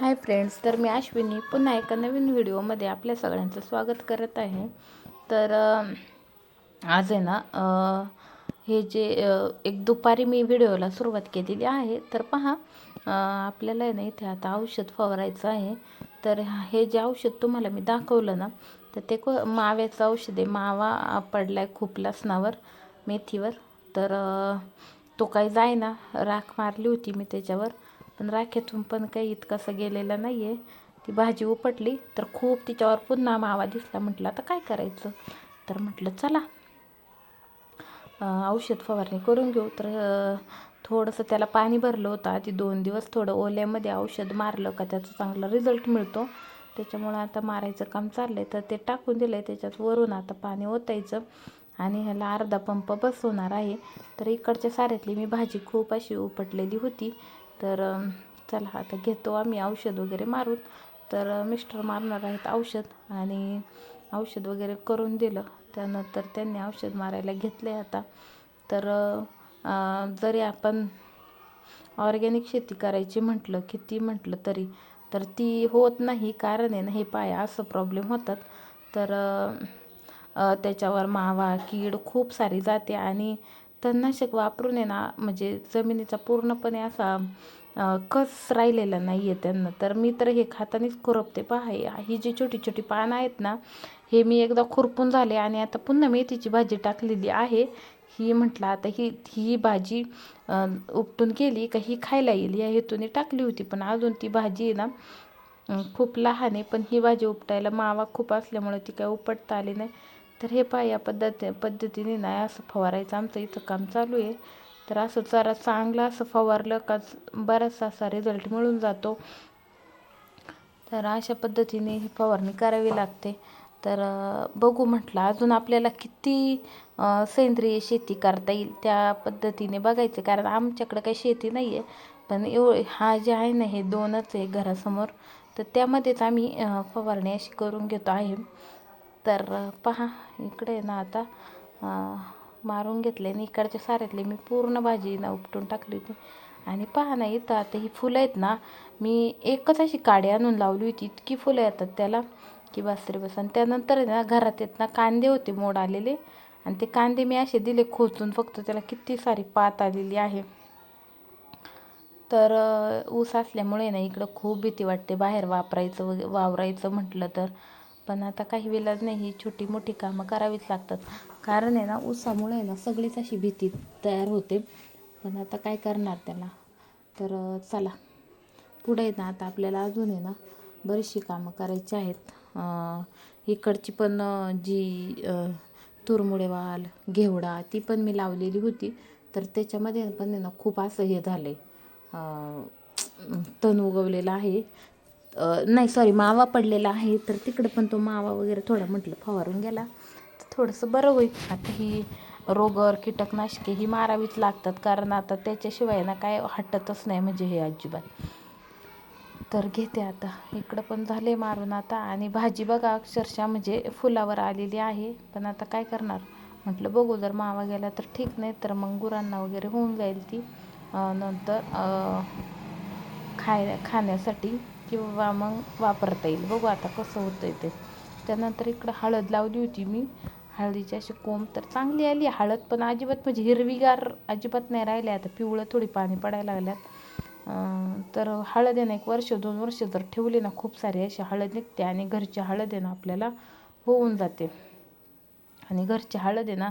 Hi friends तर मी अश्विनी पुन्हा एका नवीन व्हिडिओमध्ये आपल्या सगळ्यांचं स्वागत करत आहे. तर आज आहे ना हे जे एक दुपारी मी व्हिडिओला सुरुवात केलेली आहे. तर पहा आपल्याला आहे ना इथे आता औषध फवारायचं आहे. तर हे जे औषध तुम्हाला मी दाखवलं ना तर ते को माव्याचं औषध आहे. मावा पडला आहे खूप लसणावर मेथीवर. तर तो काही जायना राख मारली होती मी त्याच्यावर. पण राखेतून पण काही इतकासा गेलेलं नाही आहे ती भाजी उपटली तर खूप तिच्यावर पुन्हा मावा दिसला. म्हटलं आता काय करायचं? तर म्हटलं चला औषध फवारणी करून घेऊ. तर थोडंसं त्याला पाणी भरलं होतं. आधी दोन दिवस थोडं ओल्यामध्ये औषध मारलं का त्याचा चांगला रिझल्ट मिळतो. त्याच्यामुळं आता मारायचं काम चाललं आहे तर ते टाकून दिलं आहे त्याच्यात वरून आता पाणी ओतायचं आणि ह्याला अर्धा पंप बसवणार आहे. तर इकडच्या साऱ्यातली मी भाजी खूप अशी उपटलेली होती. तर चला आता घेतो आम्ही औषध वगैरे मारून. तर मिस्टर मारणार आहेत औषध आणि औषध वगैरे करून दिलं. त्यानंतर त्यांनी औषध मारायला घेतले आता. तर जरी आपण ऑर्गॅनिक शेती करायची म्हटलं किती म्हटलं तरी तर ती होत नाही कारण आहे ना हे पाया असं प्रॉब्लेम होतात. तर त्याच्यावर मावा कीड खूप सारी जाते आणि तणनाशक वापरून आहे ना म्हणजे जमिनीचा पूर्णपणे असा कस राहिलेला नाही आहे त्यांना. तर मी तर हे खातानीच खुरपते. पहा ही जी छोटी छोटी पानं आहेत ना हे मी एकदा खुरपून झाले आणि आता पुन्हा मेथीची भाजी टाकलेली आहे. ही म्हटलं आता ही ही भाजी उपटून केली का ही खायला येईल? या हेतूने टाकली होती. पण अजून ती भाजी आहे ना खूप लहान आहे. पण ही भाजी उपटायला मावा खूप असल्यामुळे ती काय उपटता आली नाही. तर हे पहा या पद्धत पद्धतीने नाही असं फवारायचं. आमचं इथं काम चालू आहे. तर असं जरा चांगलं असं फवारलं का बराचसा असा रिझल्ट मिळून जातो. तर अशा पद्धतीने ही फवारणी करावी लागते. तर बघू म्हटलं अजून आपल्याला किती सेंद्रिय शेती करता येईल त्या पद्धतीने बघायचं. कारण आमच्याकडं काही शेती नाही आहे पण एव हा जे आहे ना हे दोनच आहे घरासमोर. तर त्यामध्येच आम्ही फवारणी अशी करून घेतो आहे. तर पहा इकडे आहे ना आता मारून घेतले आणि इकडच्या साऱ्यातले मी पूर्ण भाजी ना उपटून टाकली होती. आणि पहा ना इथं आता ही फुलं आहेत ना मी एकच अशी काडी आणून लावली होती. इतकी फुलं येतात त्याला की बसरे बस. आणि त्यानंतर आहे ना घरात येत ना कांदे होते मोड आलेले. आणि ते कांदे मी असे दिले खोचून फक्त त्याला किती सारी पात आलेली आहे. तर ऊस असल्यामुळे ना इकडं खूप भीती वाटते. बाहेर वापरायचं वगैरे वावरायचं म्हटलं तर. पण आता काही विलाज नाही ही छोटी मोठी कामं करावीच लागतात. कारण आहे ना ऊसामुळे आहे ना सगळीच अशी भीती तयार होते. पण आता काय करणार त्याला? तर चला. पुढे आहे ना आता आपल्याला अजून आहे ना बरीचशी कामं करायची आहेत. इकडची पण जी तुरमुळेवाल वाल घेवडा ती पण मी लावलेली होती. तर त्याच्यामध्ये पण आहे ना खूप असं हे झालं आहे तण उगवलेलं आहे. नाही सॉरी मावा पडलेला आहे. तर तिकडं पण तो मावा वगैरे थोडा म्हटलं फवारून गेला. तर थोडंसं बरं होईल. आता ही रोगर कीटकनाशके ही मारावीच लागतात. कारण आता त्याच्याशिवाय ना काय हटतच नाही म्हणजे हे अजिबात. तर घेते आता. इकडं पण झाले मारून आता. आणि भाजी बघा अक्षरशः म्हणजे फुलावर आलेली आहे. पण आता काय करणार? म्हटलं बघू जर मावा गेला तर ठीक नाही तर मग गुरांना वगैरे होऊन जाईल ती. नंतर खाय खाण्यासाठी किंवा मग वापरता येईल. बघू आता कसं होतं आहे ते. त्यानंतर इकडं हळद लावली होती मी. हळदीची अशी कोंब तर चांगली आली. हळद पण अजिबात म्हणजे हिरवीगार अजिबात नाही राहिले आता पिवळं थोडी पाणी पडायला लागल्यात. अं, तर हळद आहे ना एक वर्ष दोन वर्ष जर ठेवली ना खूप सारी. अशी हळद निघते आणि घरची हळद आहे ना आपल्याला होऊन जाते. आणि घरची हळद आहे ना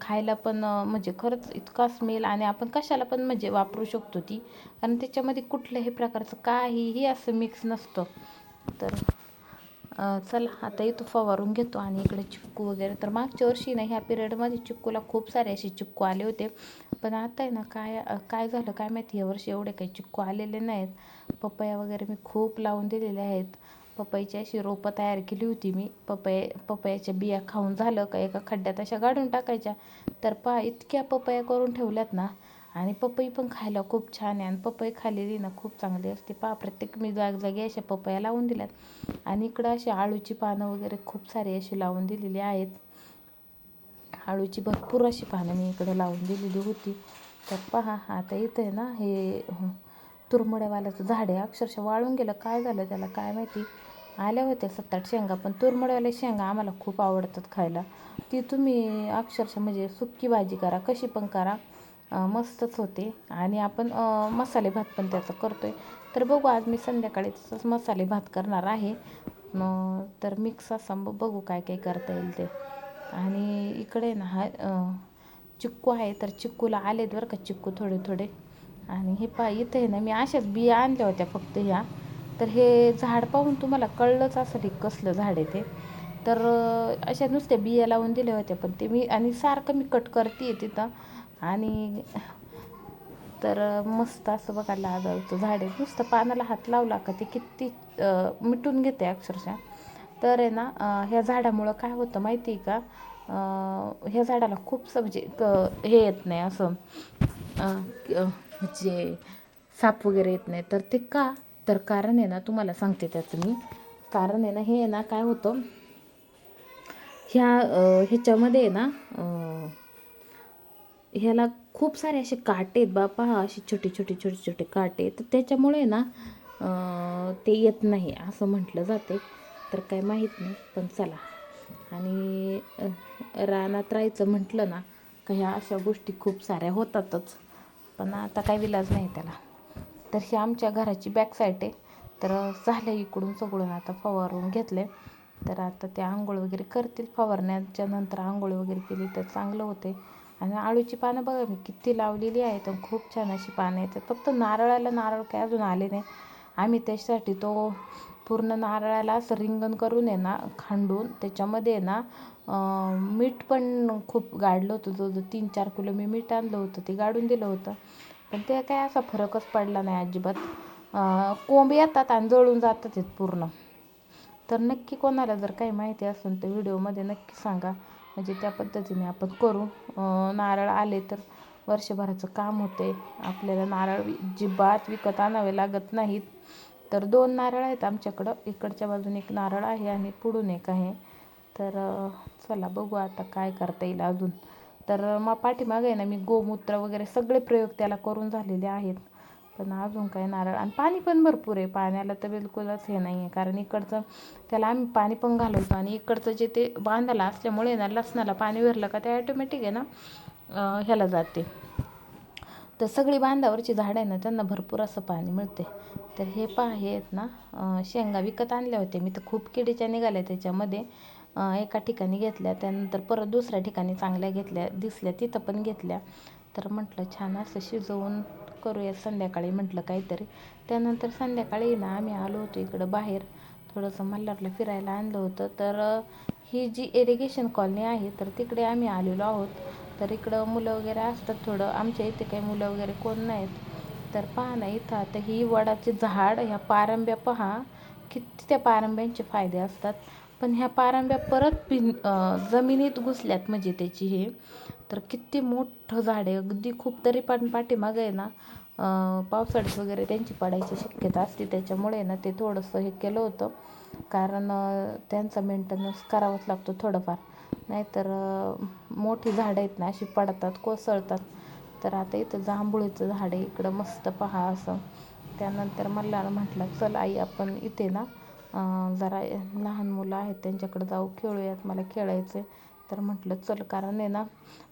खायला पण म्हणजे खरंच इतका स्मेल आणि आपण कशाला पण म्हणजे वापरू शकतो ती. कारण त्याच्यामध्ये कुठल्याही प्रकारचं काहीही असं मिक्स नसतं. तर चला आता इथं फवारून घेतो आणि इकडे चिक्कू वगैरे. तर मागच्या वर्षी ना ह्या पिरियडमध्ये चिक्कूला खूप सारे असे चिक्कू आले होते. पण आता आहे ना काय काय झालं काय माहिती? या वर्षी एवढे काही चिक्कू आलेले नाहीत. पपया वगैरे मी खूप लावून दिलेले आहेत. पपईची अशी रोपं तयार केली होती मी. पपया पपयाच्या बिया खाऊन झालं का एका खड्ड्यात अशा गाडून टाकायच्या. तर पहा इतक्या पपया करून ठेवल्यात ना. आणि पपई पण खायला खूप छान आहे. आणि पपई खाल्लेली ना खूप चांगली असते. पहा प्रत्येक मी जागजागी अशा पपया लावून दिल्यात. आणि इकडं अशी आळूची पानं वगैरे खूप सारी अशी लावून दिलेली आहेत. आळूची भरपूर अशी पानं मी इकडे लावून दिलेली होती. तर पहा आता इथं आहे ना हे तुरमड्यावाल्याचं झाड आहे. अक्षरशः वाळून गेलं. काय झालं त्याला? काय माहिती? आल्या होत्या सात आठ शेंगा पण तुरमड्यावाल्या शेंगा आम्हाला खूप आवडतात खायला. ती तुम्ही अक्षरशः म्हणजे सुक्की भाजी करा कशी पण करा. मस्तच होते. आणि आपण मसाले भात पण त्याचा करतो आहे तर बघू आज मी संध्याकाळी तसंच मसाले भात करणार आहे. तर मिक्स असा ब- बघू काय काय करता येईल ते. आणि इकडे ना हा चिक्कू आहे. तर चिक्कूला आलेत बरं का? चिक्कू थोडे थोडे आणि हे पा इथे आहे ना मी अशाच बिया आणल्या होत्या फक्त ह्या. तर हे झाड पाहून तुम्हाला कळलंच असं की कसलं झाड आहे ते. तर अशा नुसत्या बिया लावून दिल्या होत्या पण ते मी आणि सारखं मी कट करते तिथं. आणि तर मस्त असं बघा लागायचं झाड आहे. नुसतं पानाला हात लावला का ते किती मिटून घेते अक्षरशः. तर आहे ना ह्या झाडामुळं काय होतं माहिती आहे का ह्या झाडाला खूप म्हणजे क हे येत नाही असं. जे साप वगैरे येत नाही. तर ते का? तर कारण आहे ना तुम्हाला सांगते त्याचं मी. कारण आहे ना हे आहे ना काय होतं? ह्या ह्याच्यामध्ये आहे ना ह्याला खूप सारे असे काटे आहेत बा पहा असे छोटे छोटे छोटे छोटे काटे तर त्याच्यामुळे ना ते येत नाही असं म्हटलं जाते. तर काय माहीत नाही पण चला. आणि रानात राहायचं म्हटलं ना का ह्या अशा गोष्टी खूप साऱ्या होतातच. पण आता काय विलाज नाही त्याला. तर ही आमच्या घराची बॅक साईड आहे. तर झालं इकडून सगळून आता फवारून घेतले. तर आता ते आंघोळ वगैरे करतील. फवारण्याच्या नंतर आंघोळ वगैरे केली तर चांगलं होते. आणि आळूची पानं बघा मी किती लावलेली आहेत खूप छान अशी पानं येतात फक्त नारळाला नारळ काय अजून आले नाही. आम्ही त्याच्यासाठी तो पूर्ण नारळाला असं रिंगण करून आहे ना खांडून त्याच्यामध्ये आहे ना मीठ पण खूप गाडलं होतं. जो तीन चार किलो मी मीठ आणलं होतं ते गाडून दिलं होतं. पण ते काय असा फरकच पडला नाही अजिबात. कोंब येतात आणि जळून जातात आहेत पूर्ण. तर नक्की कोणाला जर काही माहिती असेल तर व्हिडिओमध्ये नक्की सांगा. म्हणजे त्या पद्धतीने आपण करू. नारळ आले तर वर्षभराचं काम होते. आपल्याला नारळ जिबात विकत आणावे लागत नाहीत. तर दोन नारळ आहेत आमच्याकडं. इकडच्या बाजून एक नारळ आहे आणि पुढून एक आहे. तर चला बघू आता काय करता येईल अजून. तर मग पाठीमागे आहे ना मी गोमूत्र वगैरे सगळे प्रयोग त्याला करून झालेले आहेत. पण अजून काय नारळ. आणि पाणी पण भरपूर आहे. पाण्याला तर बिलकुलच हे नाही आहे कारण इकडचं त्याला आम्ही पाणी पण घालवतो आणि इकडचं जे ते बांधायला असल्यामुळे ना लसणाला पाणी भरलं का ते ॲटोमॅटिक आहे ना ह्याला जाते. तर सगळी बांधावरची झाडं आहे ना त्यांना भरपूर असं पाणी मिळते. तर हे पहा हे आहेत ना शेंगा विकत आणल्या होत्या. मी तर खूप किडीच्या निघाल्या त्याच्यामध्ये. एका ठिकाणी घेतल्या त्यानंतर परत दुसऱ्या ठिकाणी चांगल्या घेतल्या दिसल्या तिथं पण घेतल्या. तर म्हटलं छान असं शिजवून करूया संध्याकाळी म्हटलं काहीतरी. त्यानंतर संध्याकाळी ना आम्ही आलो होतो इकडं बाहेर. थोडंसं मल्हारला फिरायला आणलं होतं. तर ही जी इरिगेशन कॉलनी आहे तर तिकडे आम्ही आलेलो आहोत. तर इकडं मुलं वगैरे असतात थोडं. आमच्या इथे काही मुलं वगैरे कोण नाहीत. तर पहा ना इथं आता ही वडाचे झाड ह्या पारंब्या पहा. किती त्या पारंब्यांचे फायदे असतात. पण ह्या पारंब्या परत पिन जमिनीत घुसल्यात म्हणजे त्याची हे. तर किती मोठं झाड आहे. अगदी खूप तरी पण पाठीमागं आहे ना पावसाळ्यात वगैरे त्यांची पडायची शक्यता असते. त्याच्यामुळे ना ते थोडंसं हे केलं होतं. कारण त्यांचा मेंटेनन्स करावाच लागतो थोडंफार. नाहीतर मोठी झाडं आहेत ना अशी पडतात कोसळतात. तर आता इथं जांभुळीचं झाड आहे इकडं मस्त पहा असं. त्यानंतर मला म्हटलं चल आई आपण इथे ना जरा लहान मुलं आहेत त्यांच्याकडे जाऊ खेळूयात मला खेळायचं आहे तर म्हटलं चल कारण आहे ना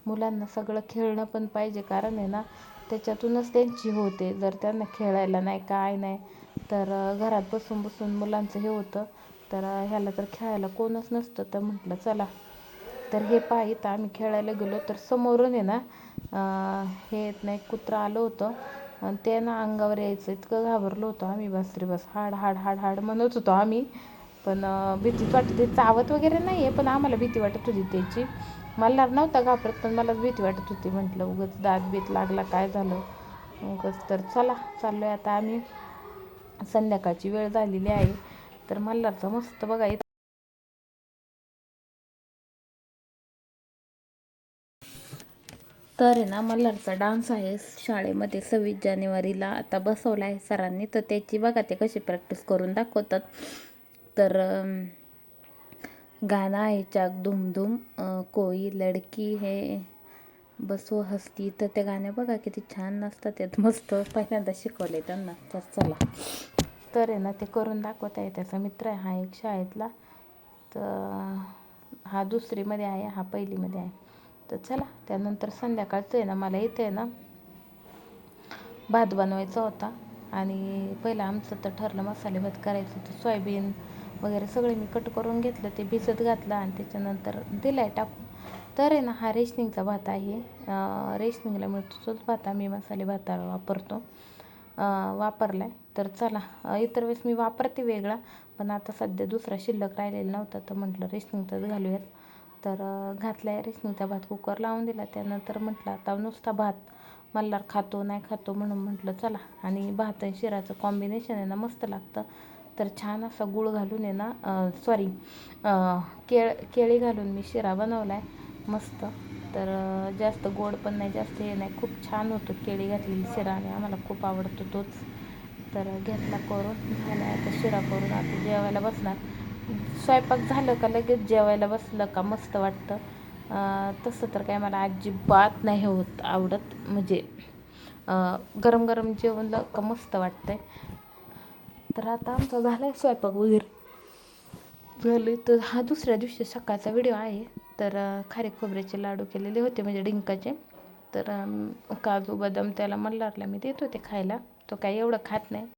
मुलांना सगळं खेळणं पण पाहिजे कारण आहे ना त्याच्यातूनच त्यांची होते जर त्यांना खेळायला नाही काय नाही. तर घरात बसून बसून मुलांचं हे होतं. तर ह्याला तर खेळायला कोणच नसतं तर म्हटलं चला तर हे पहा इथं आम्ही खेळायला गेलो तर समोरून आहे ना हे येत नाही कुत्रं आलं होतं. आणि ते ना अंगावर यायचं इतकं घाबरलो होतो आम्ही. बस रे बस हाड हाड हाड हाड म्हणत होतो आम्ही. पण भीती भीतीच वाटत होती. चावत वगैरे नाही आहे पण आम्हाला भीती वाटत होती त्याची. मला नव्हता घाबरत पण मलाच भीती वाटत होती. म्हटलं उगाच दात बीत लागला काय झालं? उगंच तर चला चाललो आहे आता आम्ही. संध्याकाळची वेळ झालेली आहे. तर मल्हारचं मस्त बघा इथं तर आहे ना मल्हारचा डान्स आहे शाळेमध्ये सव्वीस जानेवारीला. आता बसवला आहे सरांनी. तर त्याची बघा ते कशी प्रॅक्टिस करून दाखवतात. तर गाणं आहे चाक धुमधुम कोई लडकी हे बसो हसती. तर त्या गाण्या बघा किती छान नसतात त्यात मस्त पहिल्यांदा शिकवले त्यांना. तर चला. तर आहे ना ते करून दाखवत आहे त्याचा मित्र आहे हा एक शाळेतला. तर हा दुसरीमध्ये आहे हा पहिलीमध्ये आहे. तर चला त्यानंतर संध्याकाळचं आहे ना मला इथे आहे ना भात बनवायचा होता. आणि पहिलं आमचं तर ठरलं मसाले भात करायचं तर सोयाबीन वगैरे सगळे मी कट करून घेतलं ते भिजत घातलं आणि त्याच्यानंतर दिलं आहे टाकून. तर आहे ना हा रेशनिंगचा भात आहे. रेशनिंगला मिळतो तोच भात आम्ही मसाले भाताला वापरतो. वापरला आहे तर चला इतर वेळेस मी वापरते वेगळा पण आता सध्या दुसरा शिल्लक राहिलेला नव्हता तर म्हटलं रेशनिंगचाच घालूयात. तर घातला आहे रेशनिंगचा भात. कुकर लावून दिला त्यानंतर म्हटलं आता नुसता भात. मल्हार खातो नाही खातो म्हणून म्हटलं चला. आणि भात आणि शिराचं कॉम्बिनेशन आहे ना मस्त लागतं. तर छान असा गूळ घालून आहे ना सॉरी केळ केळी घालून मी शिरा बनवला आहे मस्त. तर जास्त गोड पण नाही जास्त हे नाही. खूप छान होतो केळी घातलेली शिरा. आणि आम्हाला खूप आवडतो तोच. तर घेतला करून झाला आता शिरा करून. आता जेवायला बसणार. स्वयंपाक झालं का लगेच जेवायला बसलं का मस्त वाटतं? तसं तर काय मला अजिबात नाही होत आवडत. म्हणजे गरम गरम जेवणलं का मस्त वाटतंय. तर आता आमचा झाला आहे स्वयंपाक वगैरे. झाले तर हा दुसऱ्या दिवशी सकाळचा व्हिडिओ आहे. तर खारे खोबऱ्याचे लाडू केलेले होते म्हणजे डिंकाचे. तर काजू बदाम त्याला मल्हारला मी देत होते खायला. तो काही एवढं खात नाही.